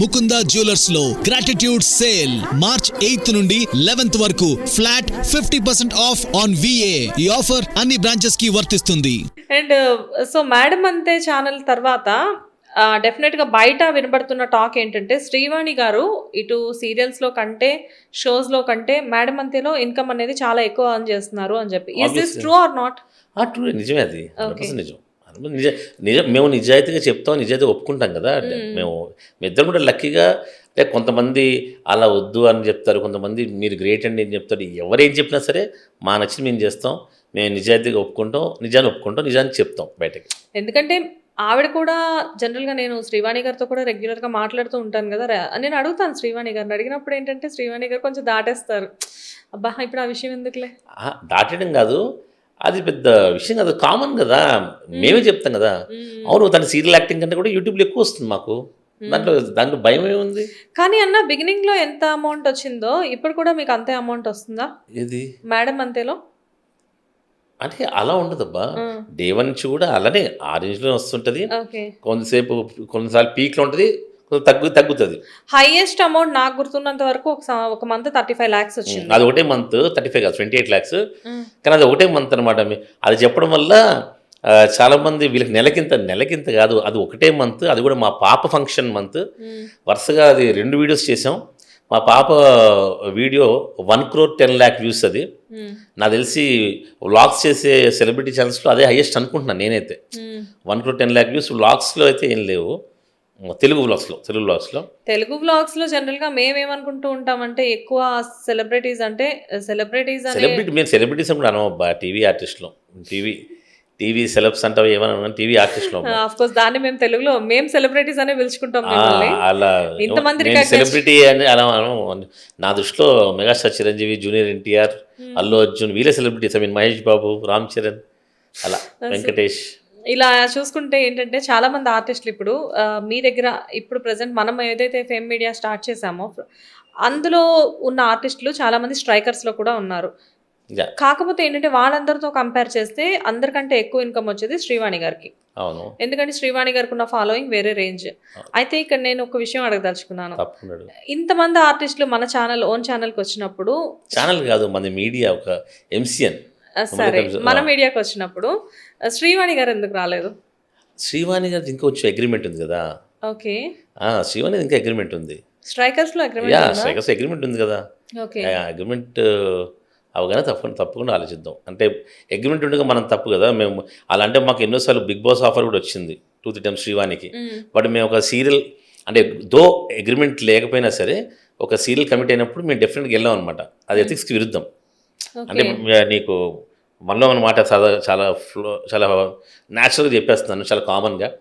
ముకుంద జ్యువెలర్స్లో gratitude sale March eighth నుండి eleventh వరకు flat fifty percent off on VA ఈ ఆఫర్ అన్ని బ్రాంచెస్కి వర్తిస్తుంది. అండ్ సో మేడం అంతే ఛానల్ తర్వాత డెఫినెట్గా బయట వినబడుతున్న టాక్ ఏంటంటే శ్రీవాణి గారు ఇటు సీరియల్స్లో కంటే షోస్లో కంటే మేడం అంతేలో ఇన్కమ్ అనేది చాలా ఎక్కువ అర్న్ చేస్తున్నారు అని చెప్పి. Is this. True or not true నిజమే అది. Okay. 100% నిజం. నిజ నిజం మేము నిజాయితీగా చెప్తాం నిజాయితీగా ఒప్పుకుంటాం కదా. అంటే మేము. మీ ఇద్దరు కూడా లక్కీగా అంటే కొంతమంది అలా వద్దు అని చెప్తారు కొంతమంది మీరు గ్రేట్ అండి అని చెప్తారు. ఎవరేం చెప్పినా సరే మా నచ్చిన మేము చేస్తాం మేము నిజాయితీగా ఒప్పుకుంటాం నిజాన్ని ఒప్పుకుంటాం నిజాన్ని చెప్తాం బయటకి. ఎందుకంటే ఆవిడ కూడా జనరల్గా నేను శ్రీవాణి గారితో కూడా రెగ్యులర్గా మాట్లాడుతూ ఉంటాను కదా. నేను అడుగుతాను శ్రీవాణి గారిని. అడిగినప్పుడు ఏంటంటే శ్రీవాణి గారు కొంచెం దాటేస్తారు. అబ్బా ఇప్పుడు ఆ విషయం ఎందుకులే? దాటడం కాదు. అది పెద్ద విషయం కాదు కామన్ కదా. మేమే. చెప్తాం కదా. అవును తన సీరియల్ యాక్టింగ్ కంటే కూడా యూట్యూబ్లో ఎక్కువ వస్తుంది మాకు. దాంట్లో దాంట్లో భయం ఏముంది? కానీ అన్న బిగినింగ్లో ఎంత అమౌంట్ వచ్చిందో ఇప్పుడు కూడా మీకు అంతే అమౌంట్ వస్తుందా? ఇది మేడం అంతేలో? అంటే అలా ఉండదబ్బా. డే వన్ నుంచి కూడా అలానే ఆ రేంజ్లో వస్తుంటుంది. ఓకే. కొంతసేపు కొన్నిసార్లు పీక్లో ఉంటుంది. కొంత తగ్గు తగ్గుతుంది. హైయెస్ట్ అమౌంట్ నాకు గుర్తున్నంత వరకు ఒక మంత్ థర్టీ ఫైవ్ లాక్స్ వచ్చింది. అది ఒకటే మంత్ థర్టీ ఫైవ్ కాదు ట్వంటీ ఎయిట్ ల్యాక్స్. కానీ అది ఒకటే మంత్ అనమాట అది చెప్పడం వల్ల చాలా మంది వీళ్ళకి నెలకింత నెలకింత కాదు అది ఒకటే మంత్ అది కూడా మా పాప ఫంక్షన్ మంత్. వరుసగా అది రెండు వీడియోస్ చేసాం మా పాప video one crore ten lakh views అది. నాకు తెలిసి వ్లాగ్స్ చేసే సెలబ్రిటీ ఛానల్స్లో అదే హైయెస్ట్ అనుకుంటున్నాను నేనైతే. One crore ten lakh views వ్లాగ్స్లో అయితే ఏం లేవు. తెలుగు వ్లాగ్స్లో తెలుగు వ్లాగ్స్లో తెలుగు వ్లాగ్స్లో జనరల్గా మేమేమనుకుంటూ ఉంటామంటే ఎక్కువ సెలబ్రిటీస్ అంటే సెలబ్రిటీస్ సెలబ్రిటీ మేము సెలబ్రిటీస్ కూడా అనవబ్బా టీవీ ఆర్టిస్ట్లో టీవీ టీవీ సెలబ్స్ అంటావు ఏమన్నా టీవీ ఆర్టిస్ట్లో ఆఫ్ కోర్స్ దాన్ని మేము తెలుగులో మేము సెలబ్రిటీస్ అనే పిలుచుకుంటాం అలా ఇంతమంది సెలబ్రిటీ అని అలా నా దృష్టిలో మెగాస్టార్ చిరంజీవి జూనియర్ ఎన్టీఆర్ అల్లు అర్జున్ వీళ్ళే celebrities I mean Mahesh Babu Ram Charan అలా వెంకటేష్. ఇలా చూసుకుంటే ఏంటంటే చాలా మంది ఆర్టిస్టులు ఇప్పుడు మీ దగ్గర ఇప్పుడు ప్రజెంట్ మనం ఏదైతే ఫేమ్ మీడియా స్టార్ట్ చేసామో అందులో ఉన్న ఆర్టిస్టులు చాలా మంది స్ట్రైకర్స్లో కూడా ఉన్నారు. కాకపోతే ఏంటంటే వాళ్ళందరితో కంపేర్ చేస్తే అందరికంటే ఎక్కువ ఇన్కమ్ వచ్చేది శ్రీవాణి గారికి. అవును. ఎందుకంటే శ్రీవాణి గారికి ఉన్న ఫాలోయింగ్ వేరే రేంజ్. అయితే ఇక్కడ నేను ఒక విషయం అడగదలుచుకున్నాను. ఇంతమంది ఆర్టిస్టులు మన ఛానల్ ఓన్ ఛానల్కి వచ్చినప్పుడు ఛానల్ కాదు మన మీడియా ఒక ఎంసీఎన్. సరే. మన. మీడియాకి వచ్చినప్పుడు శ్రీవాణి గారు ఎందుకు రాలేదు? శ్రీవాణి గారి ఇంకా వచ్చే అగ్రిమెంట్ ఉంది కదా. ఓకే. ఆ, శ్రీవాణి ఇంకా అగ్రిమెంట్ ఉంది. స్ట్రైకర్స్లో యా అగ్రిమెంట్ స్ట్రైకర్స్ అగ్రిమెంట్ ఉంది కదా. ఓకే. అగ్రిమెంట్ అవగానే తప్పకుండా తప్పకుండా ఆలోచిద్దాం. అంటే అగ్రిమెంట్ ఉండగా మనం తప్పు కదా. మేము అలా అంటే మాకు ఎన్నోసార్లు బిగ్ బాస్ ఆఫర్ కూడా వచ్చింది టూ త్రీ టైమ్స్ శ్రీవానికి మ్మ్. బట్ మేము ఒక సీరియల్ అంటే దో అగ్రిమెంట్ లేకపోయినా సరే ఒక సీరియల్ కమిట్ అయినప్పుడు మేము డెఫినెట్గా వెళ్ళాం అనమాట అది ఎథిక్స్కి విరుద్ధం. అంటే నీకు మనలో ఉన్న మాట చాలా చాలా ఫ్లో చాలా న్యాచురల్గా చెప్పేస్తున్నాను చాలా కామన్గా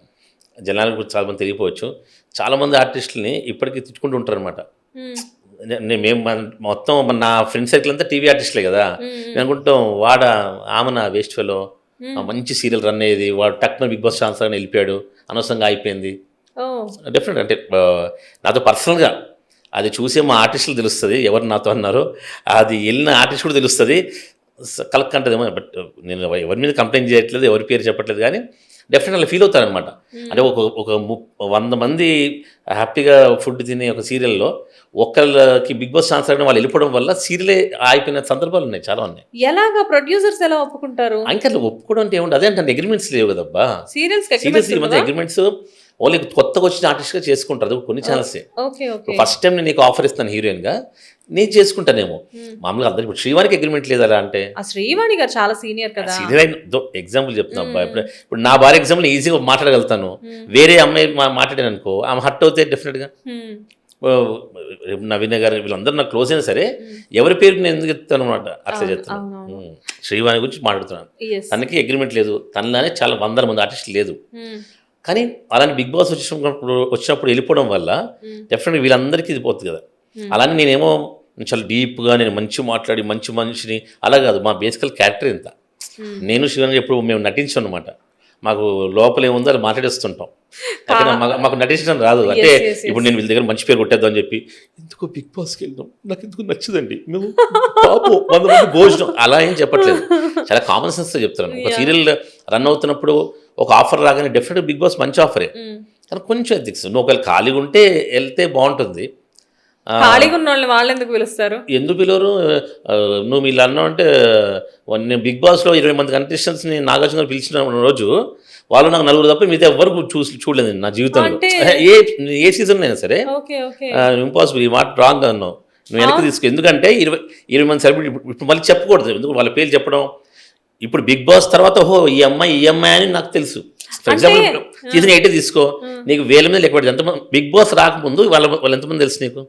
జనాలకు కూడా చాలా మంది తెలియపోవచ్చు. చాలామంది ఆర్టిస్టులని ఇప్పటికీ తిట్టుకుంటూ ఉంటారు అనమాట మ్మ్. మన- మొత్తం మన నా ఫ్రెండ్ సర్కిల్ అంతా టీవీ ఆర్టిస్టులే కదా. మ్మ్. మేము. అనుకుంటాం వాడ ఆమె నా వేస్ట్ ఫెలో. మంచి సీరియల్ రన్ అయ్యేది వాడు టక్న బిగ్ బాస్ ఛాన్స్ అని వెళ్ళిపోయాడు అనవసరంగా అయిపోయింది ఓ. డెఫినెట్ అంటే నాతో పర్సనల్గా అది చూసే మా ఆర్టిస్టులు తెలుస్తుంది ఎవరు నాతో అన్నారో. అది వెళ్ళిన ఆర్టిస్ట్ కూడా తెలుస్తుంది. అంటదేమో బట్ నేను ఎవరి మీద కంప్లైంట్ చేయట్లేదు ఎవరి పేరు చెప్పట్లేదు కానీ డెఫినెట్ అలా ఫీల్ అవుతారనమాట అంటే ఒక ఒక వంద మంది హ్యాపీగా ఫుడ్ తినే ఒక సీరియల్లో ఒకళ్ళకి బిగ్ బాస్ ఛాన్స్ వాళ్ళు వెళ్ళిపోవడం వల్ల సీరియలే ఆగిపోయిన సందర్భాలు ఉన్నాయి చాలా ఉన్నాయి. ఎలాగా ప్రొడ్యూసర్స్ ఎలా ఒప్పుకుంటారు? ఇంకా ఒప్పుకోవడం అంటే ఏముంది అదే అంటే అగ్రిమెంట్స్ లేవు కదబ్బా. సీరియల్స్ మధ్య అగ్రిమెంట్స్ ఓన్లీ కొత్తగా వచ్చిన ఆర్టిస్ట్గా చేసుకుంటారు కొన్ని ఛానల్సే ఫస్ట్ టైం నేను నీకు ఆఫర్ ఇస్తాను హీరోయిన్గా నేను చేసుకుంటానేమో. మామూలుగా అందరికి ఇప్పుడు శ్రీవారికి అగ్రిమెంట్ లేదు అలా అంటే? ఆ శ్రీవాణి గారు చాలా సీనియర్ కదా. సీనియర్ అయిన ఎగ్జాంపుల్ చెప్తున్నా ఇప్పుడు ఇప్పుడు నా భార్య ఎగ్జాంపుల్ ఈజీగా మాట్లాడగలుగుతాను. వేరే అమ్మాయి మాట్లాడాను అనుకో ఆమె హట్ అవుతే డెఫినెట్గా మ్మ్. నవీన గారు వీళ్ళందరూ నాకు క్లోజ్ అయినా సరే ఎవరి పేరు నేను ఎందుకు చెప్తాను అనమాట అట్లా చెప్తాను. శ్రీవాణి గురించి మాట్లాడుతున్నాను. తనకి అగ్రిమెంట్ లేదు. తనలానే చాలా వందల మంది ఆర్టిస్టులు లేదు. కానీ అలాంటి బిగ్ బాస్ వచ్చినప్పుడు వచ్చినప్పుడు వెళ్ళిపోవడం వల్ల. డెఫినెట్గా వీళ్ళందరికీ ఇది పోతుంది కదా. అలానే నేనేమో నేను చాలా డీప్గా నేను మంచి మాట్లాడి మంచి మనిషిని అలా కాదు మా బేసికల్ క్యారెక్టర్ ఇంత. నేను శివన్ ఎప్పుడు మేము నటించాం అనమాట మాకు లోపల ఏముందో అది మాట్లాడేస్తుంటాం అక్కడ మాకు- నటించడం రాదు అంటే. ఇప్పుడు నేను వీళ్ళ దగ్గర మంచి పేరు కొట్టేద్దాం అని చెప్పి ఎందుకో బిగ్ బాస్కి వెళ్ళినాం నాకు ఎందుకు నచ్చదండి మేము పాపం వంద మంది భోజనం అలా ఏం చెప్పట్లేదు చాలా కామన్ సెన్స్తో చెప్తున్నాను ఒక. సీరియల్ రన్ అవుతున్నప్పుడు ఒక ఆఫర్ రాగానే డెఫినెట్ బిగ్ బాస్ మంచి ఆఫరే. కానీ కొంచెం ఎథిక్స్ నువ్వు ఒకవేళ ఖాళీగా ఉంటే వెళ్తే బాగుంటుంది. ఖాళీగా ఉన్న వాళ్ళని వాళ్ళు ఎందుకు పిలుస్తారు? ఎందుకు పిలవరు? నువ్వు వీళ్ళు అన్నావు అంటే నేను బిగ్ బాస్లో ఇరవై మంది కంటెస్టెంట్స్ని నాగార్జున గారు పిలిచిన రోజు వాళ్ళు నాకు నలుగురు తప్ప మిగతా ఎవరు చూసి చూడలేదు నా జీవితంలో. ఏ ఏ సీజన్ అయినా సరే ఇంపాసిబుల్ ఈ మాట రాంగ్ అన్నావు. నువ్వు వెనక్కి తీసుకో. ఎందుకంటే ఇరవై ఇరవై మంది సెలబ్రిటీ ఇప్పుడు మళ్ళీ చెప్పకూడదు. ఎందుకు? వాళ్ళ పేర్లు చెప్పడం ఇప్పుడు బిగ్ బాస్ తర్వాత ఓహో ఈ అమ్మాయి ఈ అమ్మాయి అని నాకు తెలుసు. ఫర్ ఎగ్జాంపుల్ సీజన్ ఎయిట్ తీసుకో నీకు వేల మీద లెక్క ఎంతమంది బిగ్ బాస్ రాకముందు వాళ్ళ వాళ్ళు ఎంతమంది తెలుసు నీకు?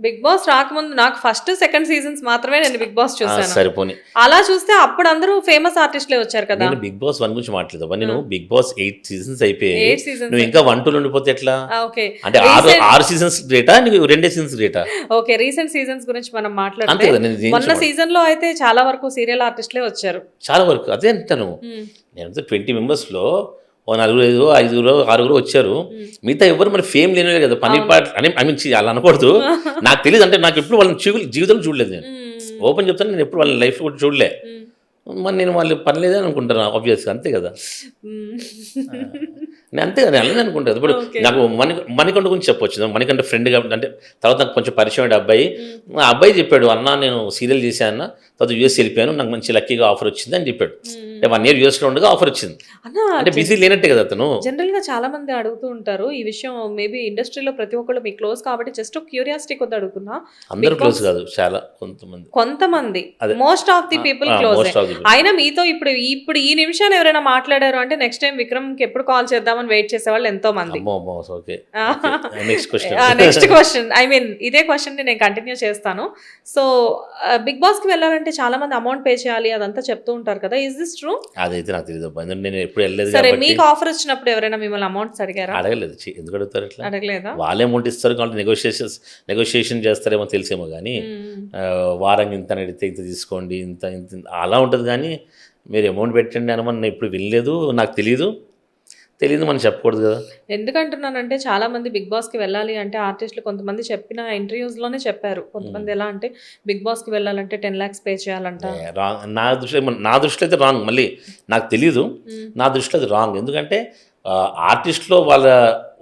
బిగ్ బాస్ రాకముందు నాకు ఫస్ట్ సెకండ్ సీజన్స్ మాత్రమే నేను బిగ్ బాస్ చూసాను సరిపోని. అలా చూస్తే అప్పుడు అందరూ ఫేమస్ ఆర్టిస్ట్లే వచ్చారు కదా. నేను బిగ్ బాస్ వన్ గురించి మాట్లాడదా నేను బిగ్ బాస్ ఎయిట్ సీజన్స్ అయిపోయాయి నువ్వు ఇంకా వన్ టూలు ఉండిపోతే ఎట్లా? ఓకే. అంటే ఆరు ఆరు సీజన్స్ గ్రేటా నీకు రెండే సీజన్స్ గ్రేటా ఓకే రీసెంట్ సీజన్స్ గురించి మనం అంతే మాట్లాడితే కదా నేను దీని మొన్న సీజన్లో అయితే చాలా వరకు సీరియల్ ఆర్టిస్ట్లే వచ్చారు. చాలా వరకు. అదే అంటాను. నేను ట్వంటీ మెంబర్స్లో ఓ నలుగురు ఐదు ఐదుగురు ఆరుగురు వచ్చారు. మిగతా ఎవరు మరి ఫేమ్ లేనివే కదా. పని పాట అని ఐ మీన్ అలా అనకూడదు. నాకు తెలియదు అంటే నాకు ఎప్పుడు వాళ్ళని జీవి జీవితంలో చూడలేదు నేను. ఓపెన్ చెప్తాను నేను ఎప్పుడు వాళ్ళ లైఫ్ కూడా చూడలే. మరి నేను వాళ్ళు పని లేదని అనుకుంటాను ఆబ్వియస్గా అంతే కదా. నేను అంతే కదా అలానే అనుకుంటాను. ఇప్పుడు. నాకు మణి మణికంఠ గురించి చెప్పొచ్చు. మణికంఠ ఫ్రెండ్ కాబట్టి అంటే తర్వాత నాకు కొంచెం పరిచయం అబ్బాయి. ఆ అబ్బాయి చెప్పాడు అన్న నేను సీరియల్ చేశాను తర్వాత యూఎస్ వెళ్ళిపోయాను. నాకు మంచి లక్కీగా ఆఫర్ వచ్చింది అని చెప్పాడు. వన్ ఇయర్ యూఎస్లో ఉండగా ఆఫర్ వచ్చింది. అంటే బిజీ లేనట్టే కదా అతను. జనరల్గా చాలా మంది అడుగుతూ ఉంటారు ఈ విషయం. మేబీ ఇండస్ట్రీలో ప్రతి ఒక్కళ్ళు మీ క్లోజ్ కాబట్టి జస్ట్ క్యూరియాసిటీ కొద్ది అడుగుతున్నా. అందరూ క్లోజ్ కాదు చాలా కొంతమంది. కొంతమంది. Most of the people close. అయినా మీతో ఇప్పుడు ఇప్పుడు ఈ నిమిషాన్ని ఎవరైనా మాట్లాడారు అంటే నెక్స్ట్ టైం విక్రమ్కి ఎప్పుడు కాల్ చేద్దామని వెయిట్ చేసే వాళ్ళు ఎంతో మంది next question next question I mean ఇదే క్వశ్చన్ని నేను కంటిన్యూ చేస్తాను. సో బిగ్ బాస్కి వెళ్ళాలంటే చాలా మంది అమౌంట్ పే చేయాలి అదంతా చెప్తూ ఉంటారు కదా. ఇస్ దిస్ ట్రూ అదైతే నాకు తెలియదు. ఎందుకంటే నేను ఎప్పుడు వెళ్ళలేదు సరే మీకు ఆఫర్ వచ్చినప్పుడు ఎవరైనా మిమ్మల్ని అమౌంట్స్ అడిగారా? అడగలేదు. ఎందుకు అడుగుతారు ఇట్లా? అడగలేదా? వాళ్ళే అమౌంట్ ఇస్తారు కాబట్టి నెగోషియేషన్స్ నెగోషియేషన్ చేస్తారేమో తెలిసేమో కానీ వారం ఇంత అడిగితే ఇంత తీసుకోండి ఇంత ఇంత అలా ఉంటుంది కానీ మీరు అమౌంట్ పెట్టండి అని మనం ఇప్పుడు వినలేదు నాకు తెలియదు తెలియదు మనం చెప్పకూడదు కదా. ఎందుకంటున్నానంటే చాలా మంది బిగ్ బాస్కి వెళ్ళాలి అంటే ఆర్టిస్టులు కొంతమంది చెప్పిన ఇంటర్వ్యూస్లోనే చెప్పారు. కొంతమంది ఎలా అంటే బిగ్ బాస్కి వెళ్ళాలంటే టెన్ లాక్స్ పే చేయాలంట. రాంగ్ నా దృష్టిలో నా దృష్టిలో అయితే రాంగ్ మళ్ళీ నాకు తెలియదు. నా దృష్టిలో అది రాంగ్. ఎందుకంటే ఆర్టిస్ట్లో వాళ్ళ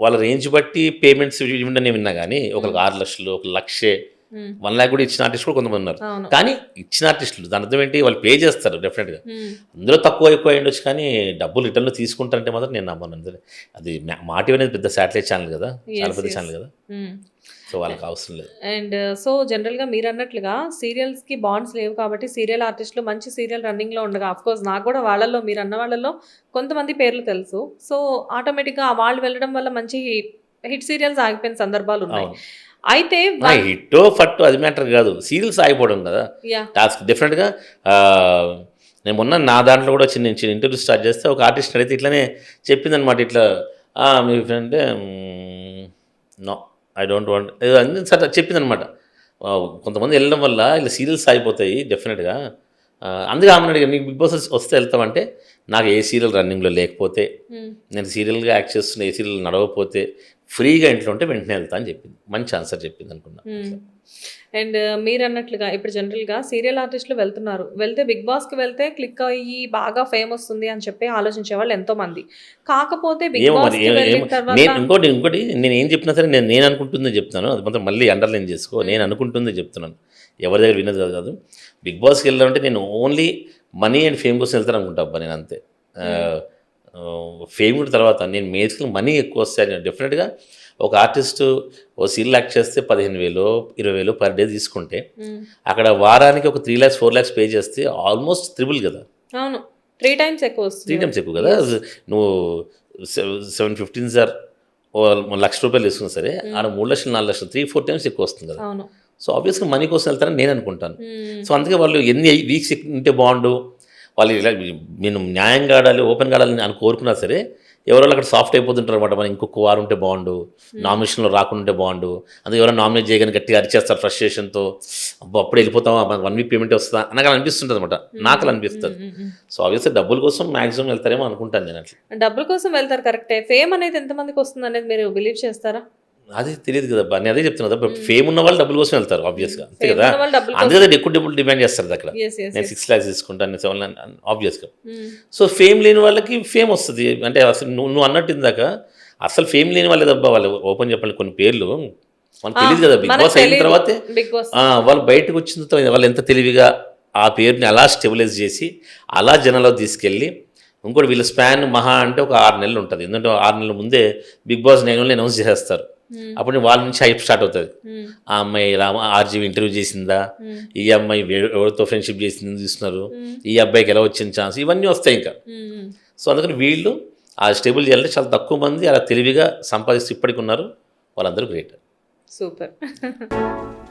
వాళ్ళ రేంజ్ బట్టి పేమెంట్స్ ఇవ్వండి నేను విన్నా కానీ ఒకరికి ఆరు లక్షలు ఒక లక్షే. వన్ ల్యాక్ కూడా ఇచ్చిన ఆర్టిస్ట్ కూడా కొంతమంది ఉన్నారు. కానీ ఇచ్చిన ఆర్టిస్టులు దాని అర్థం ఏంటి? వాళ్ళు పే చేస్తారు డెఫినెట్గా మ్మ్. అందులో తక్కువ ఎక్కువ ఉండొచ్చు కానీ డబ్బులు రిటర్న్లో తీసుకుంటారంటే మాత్రం నేను నమ్మను. అందులో అది మా- మాటివి అనేది పెద్ద శాటిలైట్ ఛానల్ కదా చాలా పెద్ద. ఛానల్ కదా. సో వాళ్ళకి అవసరం లేదు. అండ్ సో జనరల్గా మీరు అన్నట్లుగా సీరియల్స్కి బాండ్స్ లేవు కాబట్టి సీరియల్ ఆర్టిస్టులు మంచి సీరియల్ రన్నింగ్లో ఉండగా అఫ్ కోర్స్ నాకు కూడా వాళ్ళల్లో మీరు అన్న వాళ్ళల్లో కొంతమంది పేర్లు తెలుసు. సో ఆటోమేటిక్గా వాళ్ళు వెళ్ళడం వల్ల మంచి హిట్ సీరియల్స్ ఆగిపోయిన సందర్భాలు ఉన్నాయి. అయితే హిట్టో ఫట్టో అది మ్యాటర్ కాదు. సీరియల్స్ ఆగిపోవడం కదా. టాస్క్ డెఫినెట్గా నేను మొన్న నా దాంట్లో కూడా చిన్న చిన్న ఇంటర్వ్యూ స్టార్ట్ చేస్తే ఒక ఆర్టిస్ట్ అడిగితే ఇట్లానే చెప్పిందనమాట ఇట్లా "ఆ, మీ friend no I don't want అన్ని సరే చెప్పిందనమాట కొంతమంది వెళ్ళడం వల్ల ఇలా సీరియల్స్ ఆగిపోతాయి డెఫినెట్గా అందుకే ఆమె అడిగాను నీకు బిగ్ బాస్ వస్తే వెళ్తామంటే నాకు ఏ సీరియల్ రన్నింగ్లో లేకపోతే నేను సీరియల్గా యాక్ట్ చేస్తున్న ఏ సీరియల్ నడవకపోతే ఫ్రీగా ఇంట్లో ఉంటే వెంటనే వెళ్తా అని చెప్పింది. మంచి ఆన్సర్ చెప్పింది అనుకున్నా. అండ్ మీరు అన్నట్లుగా ఇప్పుడు జనరల్గా సీరియల్ ఆర్టిస్టులు వెళ్తున్నారు. వెళ్తే బిగ్ బాస్కి వెళ్తే క్లిక్ అయ్యి బాగా ఫేమ్ వస్తుంది అని చెప్పి ఆలోచించే వాళ్ళు ఎంతో మంది కాకపోతే బిగ్ నేను ఇంకోటి ఇంకోటి నేను ఏం చెప్పినా సరే నేను నేను అనుకుంటుందే చెప్తాను అది మాత్రం మళ్ళీ అండర్లైన్ చేసుకో. నేను అనుకుంటుందే చెప్తున్నాను. ఎవరి దగ్గర వినదు కాదు కాదు. బిగ్ బాస్కి వెళ్ళాలంటే నేను ఓన్లీ మనీ అండ్ ఫేమ్ కోసం వెళ్తాను అనుకుంటా అబ్బా నేను అంతే. ఫేమ్ తర్వాత. నేను మేస్కి మనీ ఎక్కువ వస్తాయి. డెఫినెట్గా ఒక ఆర్టిస్ట్ ఓ సీరియల్ యాక్ట్ చేస్తే పదిహేను వేలు ఇరవై వేలు పర్ డే తీసుకుంటే. అక్కడ వారానికి ఒక three lakhs four lakhs pay చేస్తే ఆల్మోస్ట్ త్రిబుల్ కదా. అవును. త్రీ టైమ్స్ ఎక్కువ త్రీ వస్తుంది టైమ్స్ ఎక్కువ కదా. నువ్వు సెవెన్ ఫిఫ్టీన్ సార్ ఓ లక్ష రూపాయలు తీసుకున్నా సరే ఆడ మూడు లక్షలు నాలుగు లక్షలు త్రీ ఫోర్ టైమ్స్ ఎక్కువ వస్తుంది కదా. సో ఆబ్వియస్గా మనీ కోసం వెళ్తారని నేను అనుకుంటాను. సో అందుకే వాళ్ళు ఎన్ని వీక్స్ ఉంటే బాగుండు? వాళ్ళు ఇలా నేను న్యాయంగా ఆడాలి ఓపెన్గా ఆడాలని అని కోరుకున్నా సరే ఎవరో అక్కడ సాఫ్ట్ అయిపోతుంటారు అనమాట మనం ఇంకొక వారం ఉంటే బాగుండు నామినేషన్లో రాకుండా ఉంటే బాగుండు. అందుకే ఎవరైనా నామినేట్ చేయగానే గట్టిగా అరిచేస్తారు ఫ్రస్ట్రేషన్తో. అప్పుడు వెళ్ళిపోతామా? వన్ వీక్ పేమెంట్ వస్తుందా? అనగా అనిపిస్తుంటుంది అనమాట నాకు అలా అనిపిస్తుంది. సో ఆబ్వియస్లీ డబ్బుల కోసం మాక్సిమం వెళ్తారేమో అనుకుంటాను నేను అట్లా. డబ్బుల కోసం వెళ్తారు కరెక్టే. ఫేమ్ అనేది ఎంతమందికి వస్తుంది అనేది మీరు బిలీవ్ చేస్తారా? అది తెలియదు కదా. నేను అదే చెప్తున్నా కదా ఫేమ్ ఉన్న వాళ్ళు డబ్బుల కోసం వెళ్తారు ఆబ్వియస్గా అంతే కదా? అందుకే కదా ఎక్కువ డబ్బులు డిమాండ్ చేస్తారు అక్కడ. నేను. సిక్స్ ల్యాక్స్ తీసుకుంటాను నేను సెవెన్ ల్యాక్ ఆబ్వియస్గా. సో ఫేమ్ లేని వాళ్ళకి ఫేమ్ వస్తుంది. అంటే అసలు నువ్వు నువ్వు అన్నట్టు ఇందాక అసలు ఫేమ్ లేని వాళ్ళే దబ్బా వాళ్ళు ఓపెన్ చెప్పాలి కొన్ని పేర్లు. మనకు తెలియదు కదా బిగ్ బాస్ అయిన. తర్వాతే వాళ్ళు బయటకు వచ్చిన తర్వాత వాళ్ళు ఎంత తెలివిగా ఆ పేరుని అలా స్టెబిలైజ్ చేసి అలా జనంలో తీసుకెళ్ళి ఇంకోటి వీళ్ళ స్పాన్ మహా అంటే ఒక ఆరు నెలలు ఉంటుంది. ఎందుకంటే ఆరు నెలల ముందే బిగ్ బాస్ నైన్ అనౌన్స్ చేసేస్తారు. అప్పుడు వాళ్ళ నుంచి హైప్ స్టార్ట్ అవుతుంది. ఆ అమ్మాయి రామ ఆర్జీవి ఇంటర్వ్యూ చేసిందా? ఈ అమ్మాయి ఎవరితో ఫ్రెండ్షిప్ చేసింది చూస్తున్నారు? ఈ అబ్బాయికి ఎలా వచ్చిన ఛాన్స్ ఇవన్నీ వస్తాయి ఇంకా. సో అందుకని వీళ్ళు ఆ స్టేబుల్ చేయాలంటే చాలా తక్కువ మంది అలా తెలివిగా సంపాదిస్తూ ఇప్పటికి ఉన్నారు. వాళ్ళందరూ గ్రేట్. సూపర్.